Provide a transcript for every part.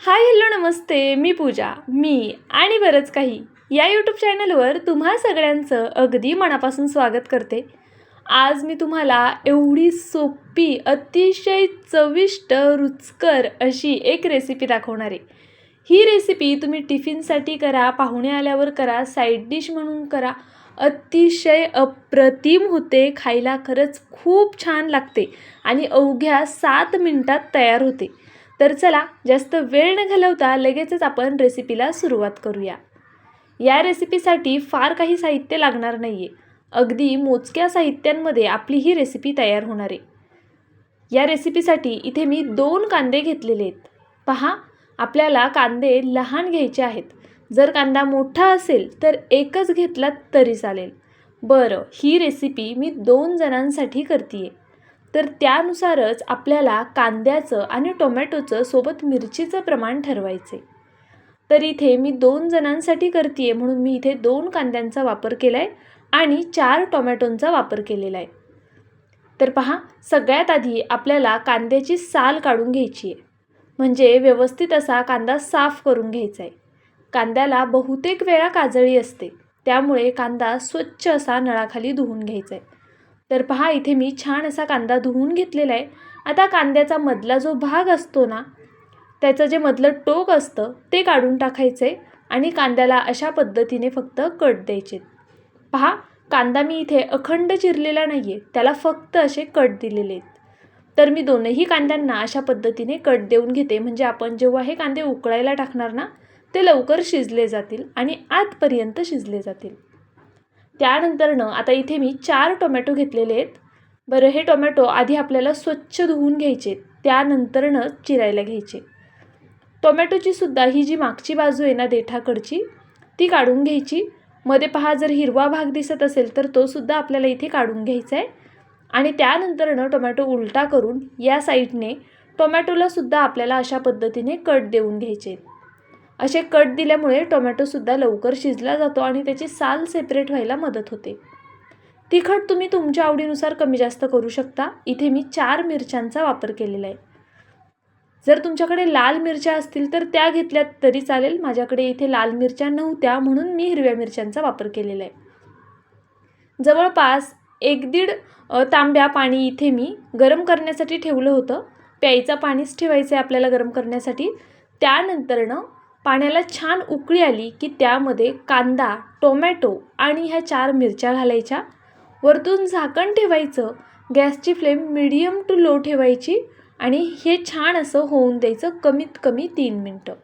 Hi hello नमस्ते मी पूजा मी आणि बरंच काही. या यूट्यूब चॅनलवर तुम्हा सगळ्यांचं अगदी मनापासून स्वागत करते. आज मी तुम्हाला एवढी सोपी अतिशय चविष्ट रुचकर अशी एक रेसिपी दाखवणार आहे. ही रेसिपी तुम्ही टिफिनसाठी करा पाहुणे आल्यावर करा साईड डिश म्हणून करा. अतिशय अप्रतिम होते खायला खरंच खूप छान लागते आणि अवघ्या सात मिनटात तयार होते. तर चला जास्त वेळ न घालवता लगेचच आपण रेसिपीला सुरुवात करूया. या रेसिपीसाठी फार काही साहित्य लागणार नाही आहे अगदी मोजक्या साहित्यांमध्ये आपली ही रेसिपी तयार होणार आहे. या रेसिपीसाठी इथे मी दोन कांदे घेतलेले आहेत. पहा आपल्याला कांदे लहान घ्यायचे आहेत. जर कांदा मोठा असेल तर एकच घेतलात तरी चालेल. बरं ही रेसिपी मी दोन जणांसाठी करते आहे तर त्यानुसारच आपल्याला कांद्याचं आणि टोमॅटोचं सोबत मिरचीचं प्रमाण ठरवायचं. आहे तर इथे मी दोन जणांसाठी करते आहे म्हणून मी इथे दोन कांद्यांचा वापर केला आहे आणि चार टोमॅटोंचा वापर केलेला आहे तर पहा सगळ्यात आधी आपल्याला कांद्याची साल काढून घ्यायची आहे म्हणजे व्यवस्थित असा कांदा साफ करून घ्यायचा आहे कांद्याला बहुतेक वेळा काजळी असते. त्यामुळे कांदा स्वच्छ असा नळाखाली धुवून घ्यायचा आहे तर पहा इथे मी छान असा कांदा धुवून घेतलेला आहे. आता कांद्याचा मधला जो भाग असतो ना त्याचं जे मधलं टोक असतं ते काढून टाकायचं आहे आणि कांद्याला अशा पद्धतीने फक्त कट द्यायचे पहा कांदा मी इथे अखंड चिरलेला नाही आहे त्याला फक्त असे कट दिलेले आहेत. तर मी दोनही कांद्यांना अशा पद्धतीने कट देऊन घेते. म्हणजे आपण जेव्हा हे कांदे उकळायला टाकणार ना ते लवकर शिजले जातील आणि आतपर्यंत शिजले जातील. त्यानंतरनं आता इथे मी चार टोमॅटो घेतलेले आहेत. बरं हे टोमॅटो आधी आपल्याला स्वच्छ धुवून घ्यायचे त्यानंतरनं चिरायला घ्यायचे. टोमॅटोची सुद्धा ही जी मागची बाजू आहे ना देठाकडची ती काढून घ्यायची. मध्ये पहा जर हिरवा भाग दिसत असेल तर तो सुद्धा आपल्याला इथे काढून घ्यायचा आहे आणि त्यानंतरनं टोमॅटो उलटा करून या साईडने टोमॅटोला सुद्धा आपल्याला अशा पद्धतीने कट देऊन घ्यायचे. असे कट दिल्यामुळे टोमॅटोसुद्धा लवकर शिजला जातो आणि त्याची साल सेपरेट व्हायला मदत होते. तिखट तुम्ही तुमच्या आवडीनुसार कमी जास्त करू शकता. इथे मी चार मिरच्यांचा वापर केलेला आहे. जर तुमच्याकडे लाल मिरच्या असतील तर त्या घेतल्यात तरी चालेल. माझ्याकडे इथे लाल मिरच्या नव्हत्या म्हणून मी हिरव्या मिरच्यांचा वापर केलेला आहे. जवळपास एक दीड तांब्या पाणी इथे मी गरम करण्यासाठी ठेवलं होतं. प्यायचं पाणीच ठेवायचं आहे आपल्याला गरम करण्यासाठी. त्यानंतरनं पाण्याला छान उकळी आली की त्यामध्ये कांदा टोमॅटो आणि ह्या चार मिरच्या घालायच्या. वरतून झाकण ठेवायचं. गॅसची फ्लेम मिडियम टू लो ठेवायची आणि हे छान असं होऊन द्यायचं कमीत कमी तीन मिनटं.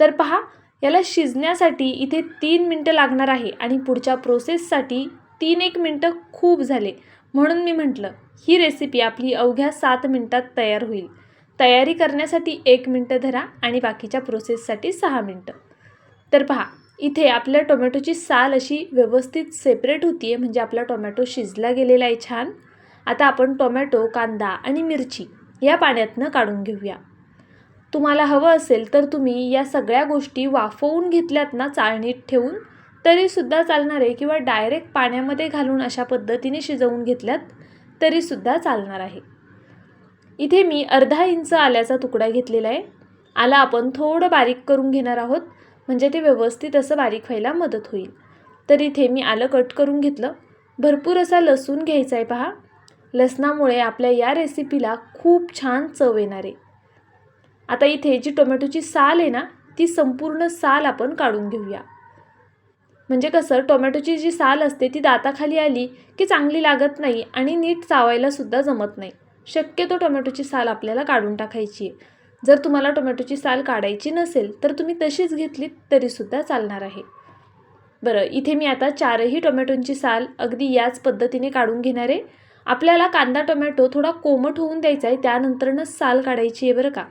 तर पहा याला शिजण्यासाठी इथे तीन मिनटं लागणार आहे आणि पुढच्या प्रोसेससाठी तीन एक मिनटं खूप झाले. म्हणून मी म्हटलं ही रेसिपी आपली अवघ्या सात मिनटात तयार होईल. तयारी करण्यासाठी एक मिनटं धरा आणि बाकीच्या प्रोसेससाठी सहा मिनटं. तर पहा इथे आपल्या टोमॅटोची साल अशी व्यवस्थित सेपरेट होती आहे म्हणजे आपला टोमॅटो शिजला गेलेला आहे छान. आता आपण टोमॅटो कांदा आणि मिरची या पाण्यातनं काढून घेऊया. तुम्हाला हवं असेल तर तुम्ही या सगळ्या गोष्टी वाफवून घेतल्यात ना चाळणीत ठेवून तरीसुद्धा चालणार आहे किंवा डायरेक्ट पाण्यामध्ये घालून अशा पद्धतीने शिजवून घेतल्यात तरीसुद्धा चालणार आहे. इथे मी अर्धा इंच आल्याचा तुकडा घेतलेला आहे. आला आपण थोडं बारीक करून घेणार आहोत म्हणजे ते व्यवस्थित असं बारीक व्हायला मदत होईल. तर इथे मी आलं कट करून घेतलं. भरपूर असा लसूण घ्यायचा आहे पहा. लसणामुळे आपल्या या रेसिपीला खूप छान चव येणार आहे. आता इथे जी टोमॅटोची साल आहे ना ती संपूर्ण साल आपण काढून घेऊया. म्हणजे कसं टोमॅटोची जी साल असते ती दाताखाली आली की चांगली लागत नाही आणि नीट चावायलासुद्धा जमत नाही. शक्यतो टोमॅटोची साल आपल्याला काढून टाकायची आहे. जर तुम्हाला टोमॅटोची साल काढायची नसेल तर तुम्ही तशीच घेतलीत तरीसुद्धा चालणार आहे. बरं इथे मी आता चारही टोमॅटोंची साल अगदी याच पद्धतीने काढून घेणार आहे. आपल्याला कांदा टोमॅटो थोडा कोमट होऊन द्यायचा आहे त्यानंतरनं साल काढायची आहे बरं का.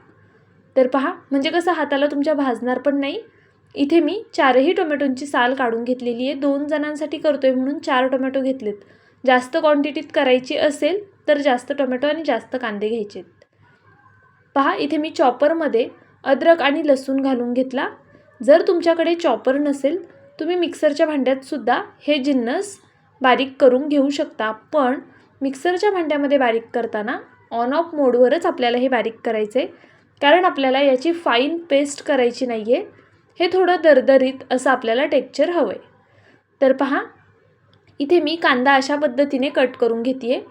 तर पहा म्हणजे कसं हाताला तुमच्या भाजणार पण नाही. इथे मी चारही टोमॅटोंची साल काढून घेतलेली आहे. दोन जणांसाठी करतो आहे म्हणून चार टोमॅटो घेतलेत. जास्त क्वांटिटीत करायची असेल तर जास्त टोमॅटो आणि जास्त कांदे घ्यायचे पहा इथे मी चॉपरमध्ये अद्रक आणि लसूण घालून घेतला. जर तुमच्याकडे चॉपर नसेल तुम्ही मिक्सरच्या भांड्यातसुद्धा हे जिन्नस बारीक करून घेऊ शकता. पण मिक्सरच्या भांड्यामध्ये बारीक करताना ऑन ऑफ मोडवरच आपल्याला हे बारीक करायचं आहे कारण आपल्याला याची फाईन पेस्ट करायची नाही आहे हे थोडं दरदरीत असं आपल्याला टेक्चर हवं आहे तर पहा इथे मी कांदा अशा पद्धतीने कट करून घेते आहे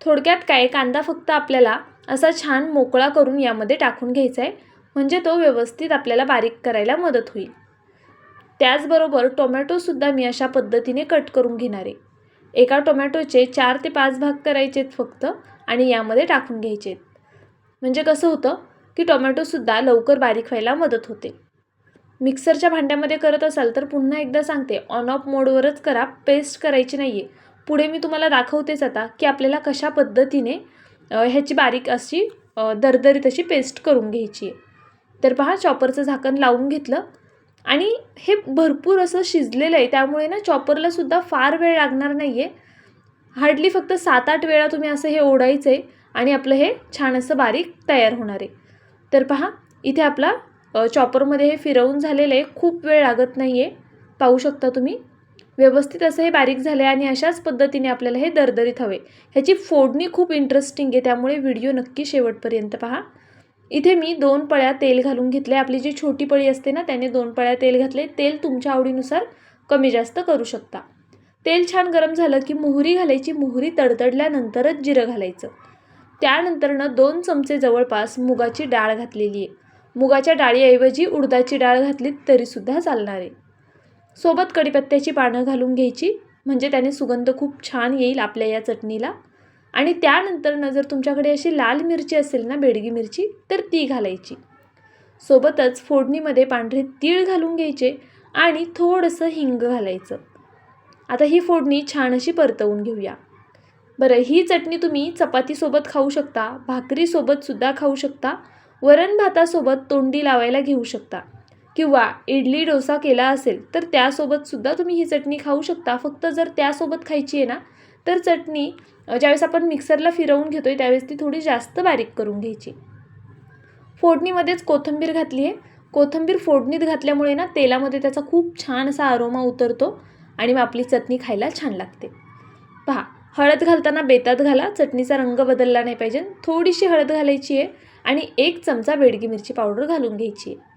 थोडक्यात काय? कांदा फक्त आपल्याला असा छान मोकळा करून यामध्ये टाकून घ्यायचा आहे म्हणजे तो व्यवस्थित आपल्याला बारीक करायला मदत होईल. त्याचबरोबर टोमॅटोसुद्धा मी अशा पद्धतीने कट करून घेणार. आहे एका टोमॅटोचे चार ते पाच भाग करायचे आहेत फक्त आणि यामध्ये टाकून घ्यायचे आहेत म्हणजे कसं होतं की टोमॅटोसुद्धा लवकर बारीक व्हायला मदत होते. मिक्सरच्या भांड्यामध्ये करत असाल तर पुन्हा एकदा सांगते ऑन ऑफ मोडवरच करा पेस्ट करायची नाही आहे पुढे मी तुम्हाला दाखवतेच आता की आपल्याला कशा पद्धतीने ह्याची बारीक अशी दरदरीत अशी पेस्ट करून घ्यायची आहे. तर पहा चॉपरचं झाकण लावून घेतलं आणि हे भरपूर असं शिजलेलं आहे. त्यामुळे ना चॉपरला सुद्धा फार वेळ लागणार नाही आहे हार्डली फक्त सात आठ वेळा तुम्ही असं हे ओढायचं आहे आणि आपलं हे छान असं बारीक तयार होणार आहे. तर पहा इथे आपला चॉपरमध्ये हे फिरवून झालेलं आहे. खूप वेळ लागत नाही आहे पाहू शकता तुम्ही. व्यवस्थित असं हे बारीक झालं आहे आणि अशाच पद्धतीने आपल्याला हे दरदरीत हवे. ह्याची फोडणी खूप इंटरेस्टिंग आहे त्यामुळे व्हिडिओ नक्की शेवटपर्यंत पहा. इथे मी दोन पळ्या तेल घालून घेतले आपली जी छोटी पळी असते ना त्याने दोन पळ्या तेल घातले तेल तुमच्या आवडीनुसार कमी जास्त करू शकता. तेल छान गरम झालं की मोहरी घालायची. मोहरी तडतडल्यानंतरच जिरं घालायचं. त्यानंतरनं दोन चमचे जवळपास मुगाची डाळ घातलेली आहे. मुगाच्या डाळीऐवजी उडदाची डाळ घातली तरीसुद्धा चालणार आहे. सोबत कडीपत्त्याची पानं घालून घ्यायची. म्हणजे त्याने सुगंध खूप छान येईल आपल्या या चटणीला. आणि त्यानंतरनं जर तुमच्याकडे अशी लाल मिरची असेल ना बेडगी मिरची तर ती घालायची. सोबतच फोडणीमध्ये पांढरे तीळ घालून घ्यायचे आणि थोडंसं हिंग घालायचं. आता ही फोडणी छान अशी परतवून घेऊया. बरं ही चटणी तुम्ही चपातीसोबत खाऊ शकता भाकरीसोबतसुद्धा खाऊ शकता वरण भातासोबत तोंडी लावायला घेऊ शकता. किंवा इडली डोसा केला असेल तर त्यासोबतसुद्धा तुम्ही ही चटणी खाऊ शकता. फक्त जर त्यासोबत खायची आहे ना तर चटणी ज्यावेळेस आपण मिक्सरला फिरवून घेतो आहे त्यावेळेस ती थोडी जास्त बारीक करून घ्यायची. फोडणीमध्येच कोथिंबीर घातली आहे. कोथिंबीर फोडणीत घातल्यामुळे ना तेलामध्ये त्याचा खूप छान असा अरोमा उतरतो आणि मग आपली चटणी खायला छान लागते. पहा हळद घालताना बेतात घाला चटणीचा रंग बदलला नाही पाहिजे. थोडीशी हळद घालायची आहे आणि एक चमचा बेडगी मिरची पावडर घालून घ्यायची आहे.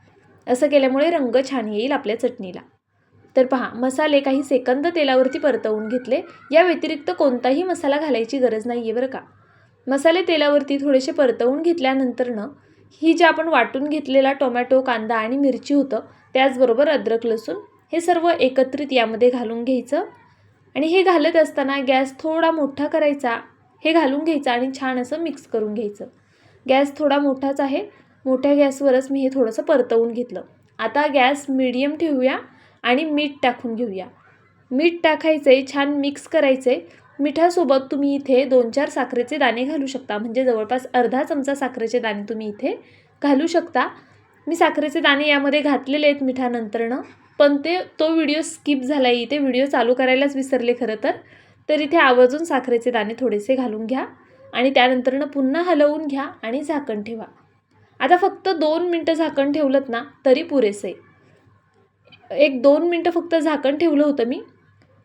असं केल्यामुळे रंग छान येईल आपल्या चटणीला. तर पहा मसाले काही सेकंद तेलावरती परतवून घेतले. या व्यतिरिक्त कोणताही मसाला घालायची गरज नाही आहे बरं का. मसाले तेलावरती थोडेसे परतवून घेतल्यानंतरनं ही जे आपण वाटून घेतलेला टोमॅटो कांदा आणि मिरची होतं त्याचबरोबर अद्रक लसूण हे सर्व एकत्रित यामध्ये घालून घ्यायचं. आणि हे घालत असताना गॅस थोडा मोठा करायचा. हे घालून घ्यायचं आणि छान असं मिक्स करून घ्यायचं. गॅस थोडा मोठाच आहे. मोठ्या गॅसवरच मी हे थोडंसं परतवून घेतलं. आता गॅस मिडियम ठेवूया आणि मीठ टाकून घेऊया. मीठ टाकायचं आहे छान मिक्स करायचं आहे मिठासोबत तुम्ही इथे दोन चार साखरेचे दाणे घालू शकता. म्हणजे जवळपास अर्धा चमचा साखरेचे दाणे तुम्ही इथे घालू शकता. मी साखरेचे दाणे यामध्ये घातलेले आहेत मिठानंतरनं पण ते तो व्हिडिओ स्किप झाला आहे इथे. व्हिडिओ चालू करायलाच विसरले खरं तर. तर इथे आवर्जून साखरेचे दाणे थोडेसे घालून घ्या आणि त्यानंतरनं पुन्हा हलवून घ्या आणि झाकण ठेवा. आता फक्त दोन मिनटं झाकण ठेवलं ना तरी पुरेसं. आहे एक दोन मिनटं फक्त झाकण ठेवलं होतं मी.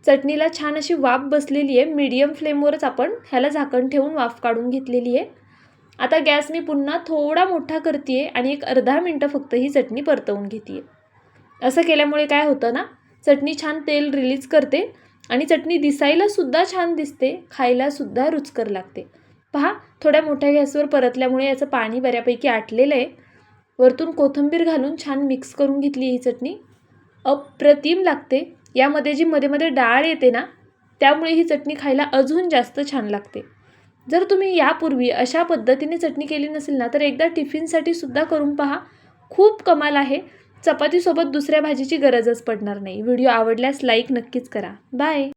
चटणीला छान अशी वाफ बसलेली आहे. मीडियम फ्लेमवरच आपण ह्याला झाकण ठेवून वाफ काढून घेतलेली आहे. आता गॅस मी पुन्हा थोडा मोठा करते आहे आणि एक अर्धा मिनटं फक्त ही चटणी परतवून घेते आहे असं केल्यामुळे काय होतं ना चटणी छान तेल रिलीज करते आणि चटणी दिसायलासुद्धा छान दिसते खायलासुद्धा रुचकर लागते. पहा थोड्या मोठ्या गॅसवर परतल्यामुळे याचं पाणी बऱ्यापैकी आटलेलं आहे. वरतून कोथिंबीर घालून छान मिक्स करून घेतली ही चटणी. अप्रतिम लागते. यामध्ये जी मध्ये मध्ये डाळ येते ना त्यामुळे ही चटणी खायला अजून जास्त छान लागते. जर तुम्ही यापूर्वी अशा पद्धतीने चटणी केली नसेल ना तर एकदा टिफिनसाठी सुद्धा करून पहा. खूप कमाल आहे. चपातीसोबत दुसऱ्या भाजीची गरजच पडणार नाही. व्हिडिओ आवडल्यास लाईक नक्कीच करा. बाय!